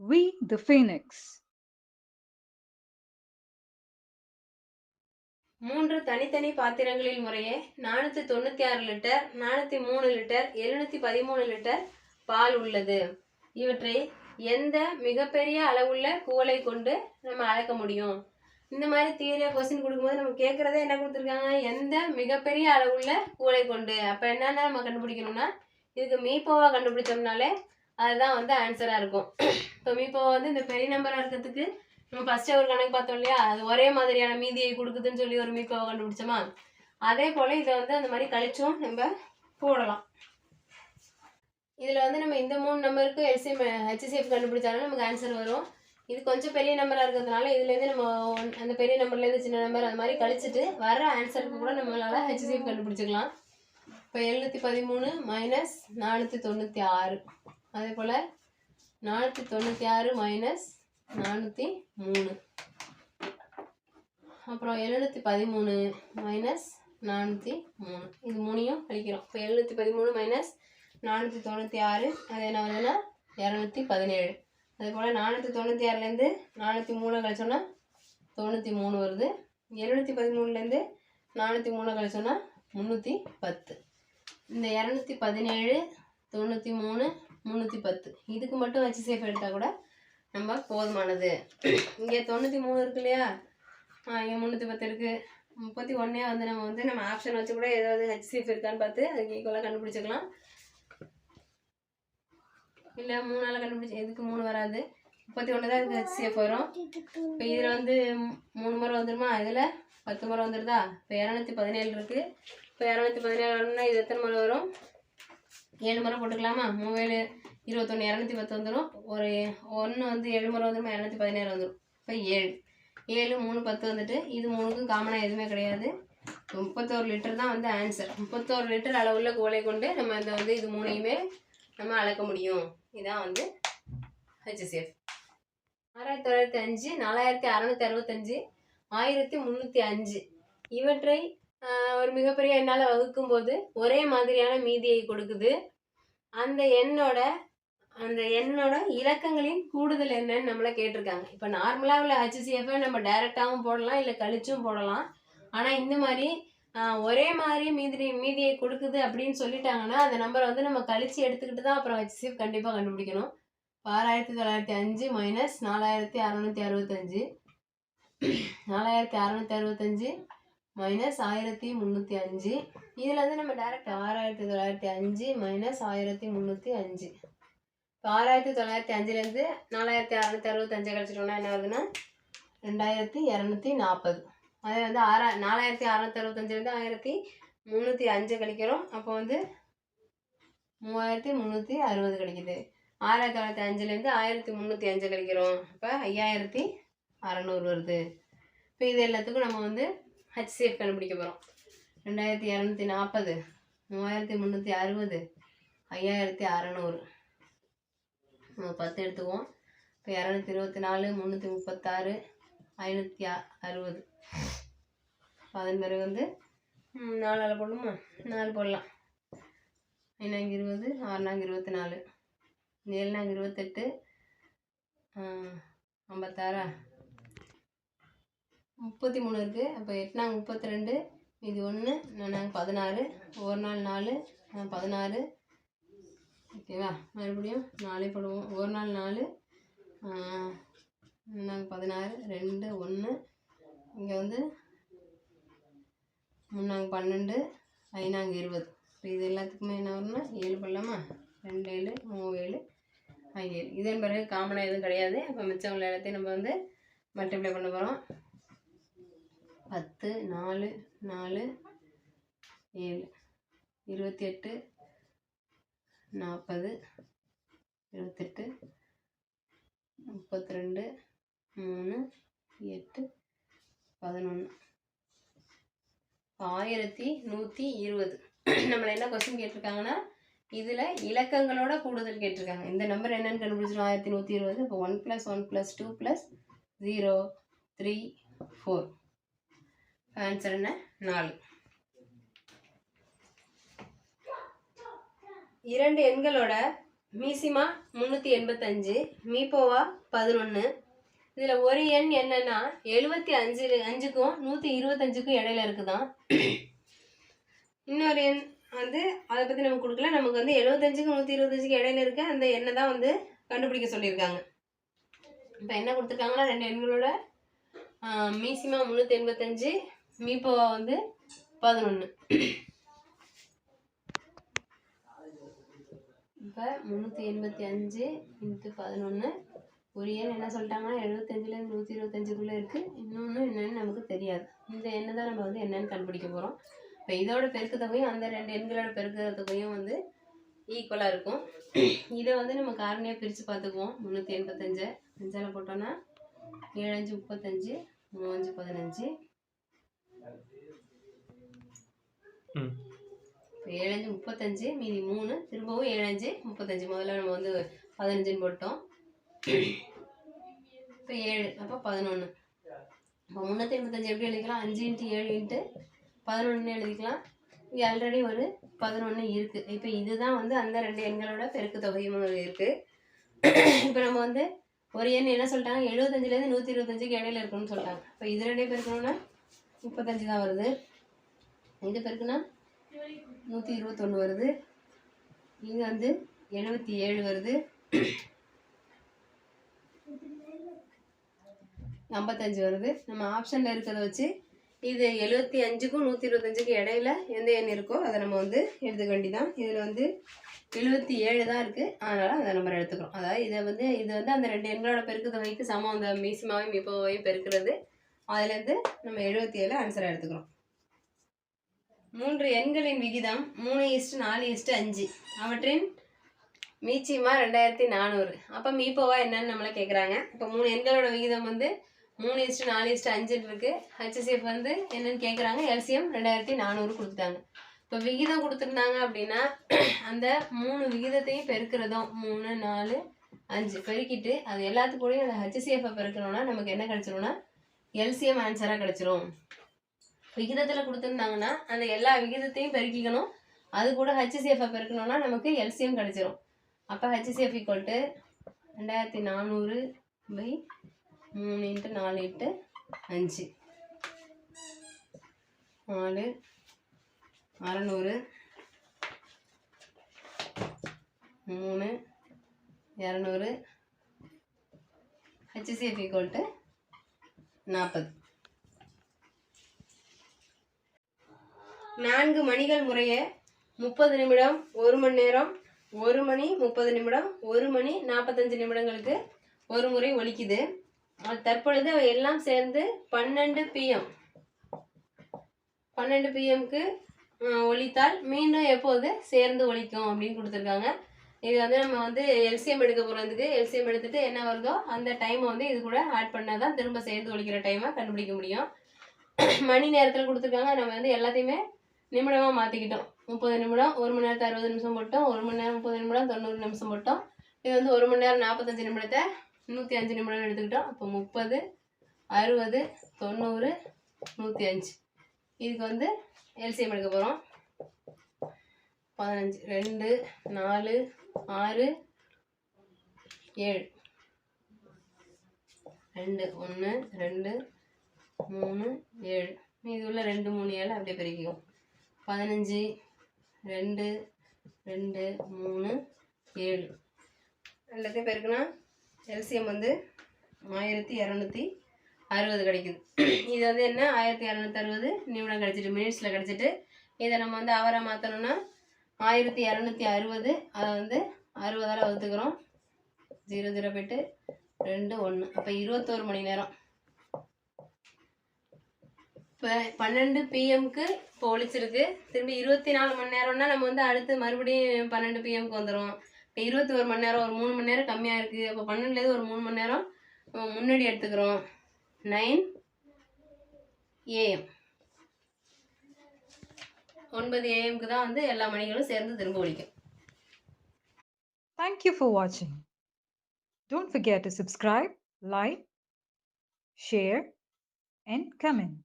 We the Phoenix. மூன்று தனித்தனி பாத்திரங்களில் முறையே நானூற்றி தொண்ணூற்றி ஆறு லிட்டர் நானூற்றி மூணு லிட்டர் எழுநூற்றி பதிமூணு லிட்டர் பால் உள்ளது. இவற்றை எந்த மிகப்பெரிய அளவுள்ள கூலை கொண்டு நம்ம அளக்க முடியும்? இந்த மாதிரி தீரியா கொஸ்டின் கொடுக்கும்போது நம்ம கேட்குறதே என்ன கொடுத்துருக்காங்க? எந்த மிகப்பெரிய அளவுள்ள கூலை கொண்டு? அப்போ என்னென்ன நம்ம கண்டுபிடிக்கணும்னா இதுக்கு மீப்போவா கண்டுபிடிச்சோம்னாலே அதுதான் வந்து ஆன்சராக இருக்கும். இப்போ இப்போ வந்து இந்த பெரிய நம்பராக இருக்கிறதுக்கு நம்ம ஃபஸ்ட்டே ஒரு கணக்கு பார்த்தோம் இல்லையா? அது ஒரே மாதிரியான மீதியை கொடுக்குதுன்னு சொல்லி ஒரு மீப்போவை கண்டுபிடிச்சோமா? அதே போல் இதை வந்து அந்த மாதிரி கழிச்சும் நம்ம போடலாம். இதில் வந்து நம்ம இந்த மூணு நம்பருக்கு எல்சிஎம் ஹெச்சிசிஎஃப் கண்டுபிடிச்சாலும் நமக்கு ஆன்சர் வரும். இது கொஞ்சம் பெரிய நம்பராக இருக்கிறதுனால இதுலேருந்து நம்ம ஒன்- அந்த பெரிய நம்பர்லேருந்து சின்ன நம்பர் அந்த மாதிரி கழிச்சிட்டு வர ஆன்சருக்கு கூட நம்மளால் ஹெச்சிசிஎஃப் கண்டுபிடிச்சிக்கலாம். இப்போ எழுநூற்றி பதிமூணு மைனஸ் நானூற்றி தொண்ணூற்றி ஆறு. அதே போல் நானூற்றி தொண்ணூற்றி ஆறு மைனஸ் நானூற்றி மூணு. அப்புறம் எழுநூற்றி பதிமூணு மைனஸ் நானூற்றி மூணு. இது மூணையும் கழிக்கிறோம். இப்போ எழுநூற்றி பதிமூணு மைனஸ் நானூற்றி தொண்ணூற்றி ஆறு. அது என்ன வருதுன்னா இரநூத்தி பதினேழு. அதே போல் நானூற்றி தொண்ணூற்றி ஆறுலேருந்து நானூற்றி மூணு கழிச்சோன்னா தொண்ணூற்றி மூணு வருது. எழுநூற்றி பதிமூணுலேருந்து நானூற்றி மூணு கழிச்சோன்னா முந்நூற்றி பத்து. இந்த இரநூத்தி பதினேழு தொண்ணூற்றி மூணு முந்நூற்றி பத்து. இதுக்கு மட்டும் வச்சு சேஃப் எடுத்தால் கூட நம்ம போதுமானது. இங்கே தொண்ணூற்றி மூணு இருக்கு இல்லையா? இங்கே முந்நூற்றி பத்து இருக்குது முப்பத்தி ஒன்றே வந்து நம்ம வந்து நம்ம ஆப்ஷன் வச்சு கூட ஏதாவது ஹெச்சிஎஃப் இருக்கான்னு பார்த்து அதுக்கு ஈக்குவலாக கண்டுபிடிச்சிக்கலாம். இல்லை மூணால் கண்டுபிடிச்சி எதுக்கு மூணு வராது? முப்பத்தி ஒன்று தான் இதுக்கு ஹெச்சிஎஃப் வரும். இப்போ இதில் வந்து மூணு முறை வந்துருமா? இதில் பத்து முறை வந்துருதா? இப்போ இரநூத்தி பதினேழு இருக்குது இப்போ இரநூத்தி பதினேழு வரணும்னா இது எத்தனை முறை வரும்? ஏழு முறை போட்டுக்கலாமா? மூவேழு இருபத்தொன்று இரநூத்தி பத்து வந்துடும் ஒரு ஒன்று வந்து ஏழு முறை வந்துடும் இரநூத்தி பதினேழு வந்துடும் இப்போ ஏழு. ஏழு மூணு பத்து வந்துட்டு இது மூணுக்கும் காமனாக எதுவுமே கிடையாது. முப்பத்தோரு லிட்டர் தான் வந்து ஆன்சர் முப்பத்தோரு லிட்டர் அளவுள்ள கோலை கொண்டு நம்ம இந்த வந்து இது மூணையுமே நம்ம அளக்க முடியும். இதான் வந்து ஹெச்சிஎஃப் ஆறாயிரத்தி தொள்ளாயிரத்தி அஞ்சு நாலாயிரத்தி அறநூற்றி அறுபத்தஞ்சு ஆயிரத்தி முந்நூற்றி அஞ்சு. இவற்றை ஒரு மிகப்பெரிய எண்ணால் வகுக்கும்போது ஒரே மாதிரியான மீதியை கொடுக்குது. அந்த எண்ணோட அந்த எண்ணோட இலக்கங்களின் கூடுதல் என்னன்னு நம்மள கேட்டிருக்காங்க. இப்போ நார்மலாக உள்ள ஹெச்சிசிஎஃப் நம்ம டைரெக்டாகவும் போடலாம் இல்லை கழிச்சும் போடலாம். ஆனால் இந்த மாதிரி ஒரே மாதிரி மீதி மீதியை கொடுக்குது அப்படின்னு சொல்லிட்டாங்கன்னா அந்த நம்பரை வந்து நம்ம கழிச்சு எடுத்துக்கிட்டு தான் அப்புறம் ஹச்சிசிஎஃப் கண்டிப்பாக கண்டுபிடிக்கணும். இப்போ ஆறாயிரத்தி தொள்ளாயிரத்தி அஞ்சு மைனஸ் நாலாயிரத்தி அறநூற்றி அறுபத்தஞ்சு. நாலாயிரத்தி அறநூற்றி அறுபத்தஞ்சு. மைனஸ் ஆயிரத்தி முந்நூற்றி அஞ்சு. இதில் வந்து நம்ம டேரெக்ட் ஆறாயிரத்தி தொள்ளாயிரத்தி அஞ்சு மைனஸ் ஆயிரத்தி முந்நூற்றி அஞ்சு. இப்போ ஆறாயிரத்தி தொள்ளாயிரத்தி அஞ்சுலேருந்து நாலாயிரத்தி அறநூற்றி அறுபத்தஞ்சு கழிச்சிட்டோம்னா என்ன வருதுன்னா ரெண்டாயிரத்தி இரநூத்தி நாற்பது. அதே வந்து ஆறா நாலாயிரத்தி அறநூற்றி அறுபத்தஞ்சிலேருந்து ஆயிரத்தி முந்நூற்றி அஞ்சு கழிக்கிறோம். அப்போ வந்து மூவாயிரத்தி முந்நூற்றி அறுபது கிடைக்குது. ஆயிரத்தி தொள்ளாயிரத்தி அஞ்சுலேருந்து ஆயிரத்தி முந்நூற்றி அஞ்சு கழிக்கிறோம். அப்போ ஐயாயிரத்தி அறநூறு வருது. இப்போ இது எல்லாத்துக்கும் நம்ம வந்து ஹெச்சிஎஃப் கண்டுபிடிக்க போகிறோம் ரெண்டாயிரத்தி இரநூத்தி நாற்பது மூவாயிரத்தி முந்நூற்றி அறுபது ஐயாயிரத்தி அறநூறு. நம்ம பத்து எடுத்துக்குவோம். இப்போ இரநூத்தி இருபத்தி நாலு முந்நூற்றி முப்பத்தாறு ஐநூற்றி அறுபது. அதன் பிறகு வந்து ம், நாலால் போடணுமா? நாலு போடலாம். ஐநாங்க இருபது ஆறுநாங்க இருபத்தி நாலு. ஏழுநாங்க இருபத்தெட்டு ஐம்பத்தாறா? முப்பத்தி மூணு இருக்குது அப்போ எட்டுனாங்க முப்பத்தி ரெண்டு இது ஒன்று நாங்கள் பதினாறு ஒரு நாள் நாலு பதினாறு. ஓகேவா? மறுபடியும் நாலே போடுவோம். ஒரு நாள் நாலு நாங்கள் பதினாறு ரெண்டு ஒன்று இங்கே வந்து முன்னாங்க பன்னெண்டு ஐநாங்க இருபது. இப்போ இது எல்லாத்துக்குமே என்ன வரும்னா ஏழு பண்ணலாமா ரெண்டு ஏழு மூணு ஏழு ஐ ஏழு. இதன் பிறகு காமனாக எதுவும் கிடையாது. அப்போ மிச்சம் உள்ள எல்லாத்தையும் நம்ம வந்து மல்டிப்ளை பண்ண போகிறோம் பத்து நாலு நாலு ஏழு இருபத்தி எட்டு நாற்பது இருபத்தெட்டு முப்பத்தி ரெண்டு மூணு எட்டு பதினொன்று ஆயிரத்தி நூற்றி இருபது. நம்மளை என்ன கொஸ்டின் கேட்டிருக்காங்கன்னா இதில் இலக்கங்களோட கூடுதல் கேட்டிருக்காங்க. இந்த நம்பர் என்னென்னு கண்டுபிடிச்சிடும் ஆயிரத்தி நூற்றி இருபது. இப்போ one plus one plus two plus zero three four answer என்ன? நாலு. இரண்டு எண்களோட மீசிமா முந்நூற்றி எண்பத்தஞ்சு மீப்போவா பதினொன்று இதில் ஒரு எண் என்னன்னா எழுபத்தி அஞ்சு அஞ்சுக்கும் நூற்றி இருபத்தஞ்சுக்கும் இடையில இருக்குதான். இன்னொரு எண் வந்து அதை பற்றி நமக்கு கொடுக்கல. நமக்கு வந்து எழுபத்தஞ்சுக்கும் நூற்றி இருபத்தஞ்சுக்கு இடையில இருக்க அந்த எண்ணை தான் வந்து கண்டுபிடிக்க சொல்லியிருக்காங்க. இப்போ என்ன கொடுத்துருக்காங்கன்னா ரெண்டு எண்களோட மீசிமா முந்நூற்றி எண்பத்தஞ்சு மீப்போவா வந்து பதினொன்று இப்போ முந்நூற்றி எண்பத்தி அஞ்சு இன்ட்டு பதினொன்று ஒரு எண் என்ன சொல்லிட்டாங்கன்னா எழுபத்தஞ்சிலேருந்து நூற்றி இருபத்தஞ்சுக்குள்ளே இருக்குது இன்னொன்று என்னென்னு நமக்கு தெரியாது. இந்த எண்ணை தான் நம்ம வந்து என்னென்னு கண்டுபிடிக்க போகிறோம் இப்போ இதோட பெருக்கு தொகையும் அந்த ரெண்டு எண்களோட பெருக்கு தொகையும் வந்து ஈக்குவலாக இருக்கும். இதை வந்து நம்ம காரணியாக பிரித்து பார்த்துக்குவோம். முந்நூற்றி எண்பத்தஞ்சை அஞ்சால் போட்டோன்னா ஏழஞ்சு முப்பத்தஞ்சு மூவஞ்சு பதினஞ்சு ம் இப்போ ஏழஞ்சு முப்பத்தஞ்சு மீதி மூணு திரும்பவும் ஏழஞ்சு முப்பத்தஞ்சு. முதல்ல நம்ம வந்து பதினஞ்சுன்னு போட்டோம். இப்போ ஏழு அப்போ பதினொன்று இப்போ முந்நூற்றி எண்பத்தஞ்சு எப்படி எழுதிக்கலாம்? அஞ்சு இன்ட்டு ஏழு இன்ட்டு பதினொன்று எழுதிக்கலாம். இங்கே ஆல்ரெடி ஒரு பதினொன்று இருக்குது இப்போ இதுதான் வந்து அந்த ரெண்டு எண்களோட பெருக்கு தொகையும் இருக்குது இப்போ நம்ம வந்து ஒரு எண் என்ன சொல்லிட்டாங்க? எழுபத்தஞ்சிலேருந்து நூற்றி இருபத்தஞ்சுக்கு இடையில இருக்கணும்னு சொல்லிட்டாங்க. இப்போ இது ரெண்டே பெருக்கணும்னா முப்பத்தஞ்சு தான் வருது. இது பெருக்குன்னா நூற்றி இருபத்தொன்று வருது. இங்கே வந்து எழுபத்தி ஏழு வருது. ஐம்பத்தஞ்சு வருது. நம்ம ஆப்ஷனில் இருக்கிறத வச்சு இது எழுபத்தி அஞ்சுக்கும் நூற்றி இருபத்தஞ்சுக்கும் இடையில எந்த எண் இருக்கோ அதை நம்ம வந்து எடுத்துக்க வேண்டியதான் இதில் வந்து எழுபத்தி ஏழு தான் இருக்குது அதனால் அதை நம்ம எடுத்துக்கிறோம். அதாவது இதை வந்து இது வந்து அந்த ரெண்டு எண்களோட பெருக்கு வைத்து சமம். அந்த மீசிமாவையும் மிப்போவையும் பெருக்கிறது. அதுலேருந்து நம்ம எழுபத்தி ஏழு ஆன்சரை எடுத்துக்கிறோம். மூன்று எண்களின் விகிதம் மூணு இஸ்ட்டு நாலு இஸ்ட்டு அஞ்சு. அவற்றின் மீச்சிமா ரெண்டாயிரத்தி நானூறு. அப்போ மீப்போவா என்னன்னு நம்மளை கேட்குறாங்க இப்போ மூணு எண்களோட விகிதம் வந்து மூணு இஸ்ட்டு நாலு இஸ்ட்டு அஞ்சுன்னு இருக்குது ஹெச்எஸ்எஃப் வந்து என்னன்னு கேட்குறாங்க எல்சிஎம் ரெண்டாயிரத்தி நானூறு கொடுத்துட்டாங்க. இப்போ விகிதம் கொடுத்துருந்தாங்க அப்படின்னா அந்த மூணு விகிதத்தையும் பெருக்கிறதும் மூணு நாலு அஞ்சு பெருக்கிட்டு அது எல்லாத்துக்கூடையும் அந்த ஹெச்சிஎஃப்பை பெருக்கணும்னா நமக்கு என்ன கிடச்சிரும்னா எல்சிஎம் ஆன்சராக கிடச்சிரும். விகிதத்தில் கொடுத்துருந்தாங்கன்னா அந்த எல்லா விகிதத்தையும் பெருக்கிக்கணும். அது கூட ஹெச்சிசிஎஃப்பை பெருக்கணும்னா நமக்கு எல்சிஎம் கிடச்சிரும். அப்போ ஹெச்சிசிஎஃப் ஈக்குவல் டு ரெண்டாயிரத்தி நானூறு பை மூணு இன்ட்டு நாலு இன்ட்டு அஞ்சு. நாலு அறநூறு மூணு இரநூறு ஹெச்சிசிஎஃப் ஈக்குவல் டு நாற்பது. நான்கு மணிகள் முறையே முப்பது நிமிடம் ஒரு மணி நேரம் ஒரு மணி முப்பது நிமிடம் ஒரு மணி நாற்பத்தஞ்சு நிமிடங்களுக்கு ஒரு முறை ஒலிக்குது. தற்பொழுது அவை எல்லாம் சேர்ந்து பன்னெண்டு பிஎம் பன்னெண்டு பிஎம்க்கு ஒலித்தால் மீண்டும் எப்போது சேர்ந்து ஒலிக்கும் அப்படின்னு கொடுத்துருக்காங்க. இது வந்து நம்ம வந்து எல்சிஎம் எடுக்க போகிறதுக்கு எல்சிஎம் எடுத்துகிட்டு என்ன வருதோ அந்த டைமை வந்து இது கூட ஆட் பண்ணால் தான் திரும்ப சேர்ந்து ஒழிக்கிற டைமை கண்டுபிடிக்க முடியும். மணி நேரத்தில் கொடுத்துருக்காங்க. நம்ம வந்து எல்லாத்தையுமே நிமிடமாக மாற்றிக்கிட்டோம் முப்பது நிமிடம் ஒரு மணி நேரத்தை அறுபது நிமிஷம் போட்டோம் ஒரு மணி நேரம் முப்பது நிமிடம் தொண்ணூறு நிமிஷம் போட்டோம். இது வந்து ஒரு மணி நேரம் நாற்பத்தஞ்சு நிமிடத்தை நூற்றி அஞ்சு நிமிடம் எடுத்துக்கிட்டோம். அப்போ முப்பது அறுபது தொண்ணூறு நூற்றி அஞ்சு. இதுக்கு வந்து எல்சிஎம் எடுக்க போகிறோம் பதினஞ்சு ரெண்டு நாலு ஆறு ஏழு. ரெண்டு ஒன்று ரெண்டு மூணு ஏழு. மீதி உள்ள ரெண்டு மூணு ஏழு அப்படியே பெருக்கிக்கும் பதினஞ்சு ரெண்டு ரெண்டு மூணு ஏழு. எல்லாத்தையும் பேருக்குன்னா எல்சிஎம் வந்து ஆயிரத்தி இரநூத்தி அறுபது கிடைக்குது. இது வந்து என்ன? ஆயிரத்தி இரநூத்தி அறுபது. நிமிடம் கிடச்சிட்டு மினிட்ஸில் கிடச்சிட்டு இதை நம்ம வந்து அவரை மாற்றணும்னா ஆயிரத்தி இரநூத்தி அறுபது. அதை வந்து அறுபதால் வகுத்துக்கிறோம். ஜீரோ ஜீரோ போய்ட்டு ரெண்டு ஒன்று அப்போ இருபத்தோரு மணி நேரம். இப்போ பன்னெண்டு பிஎம்க்கு இப்போ ஒழிச்சிருக்கு திரும்பி இருபத்தி நாலு மணி நேரம்னா நம்ம வந்து அடுத்து மறுபடியும் பன்னெண்டு பிஎம்க்கு வந்துடும் இப்போ இருபத்தி ஒரு மணி நேரம் ஒரு மூணு மணி நேரம் கம்மியாக இருக்குது அப்போ பன்னெண்டுலேருந்து ஒரு மூணு மணி நேரம் முன்னாடி எடுத்துக்கிறோம். நைன் ஏஎம் ஒன்பது ஏஎம்க்கு தான் வந்து எல்லா மணிகளும் சேர்ந்து திரும்ப ஒழிக்கும் தேங்க்யூ ஃபார் வாட்சிங் watching. Don't forget to subscribe, like, share, and comment.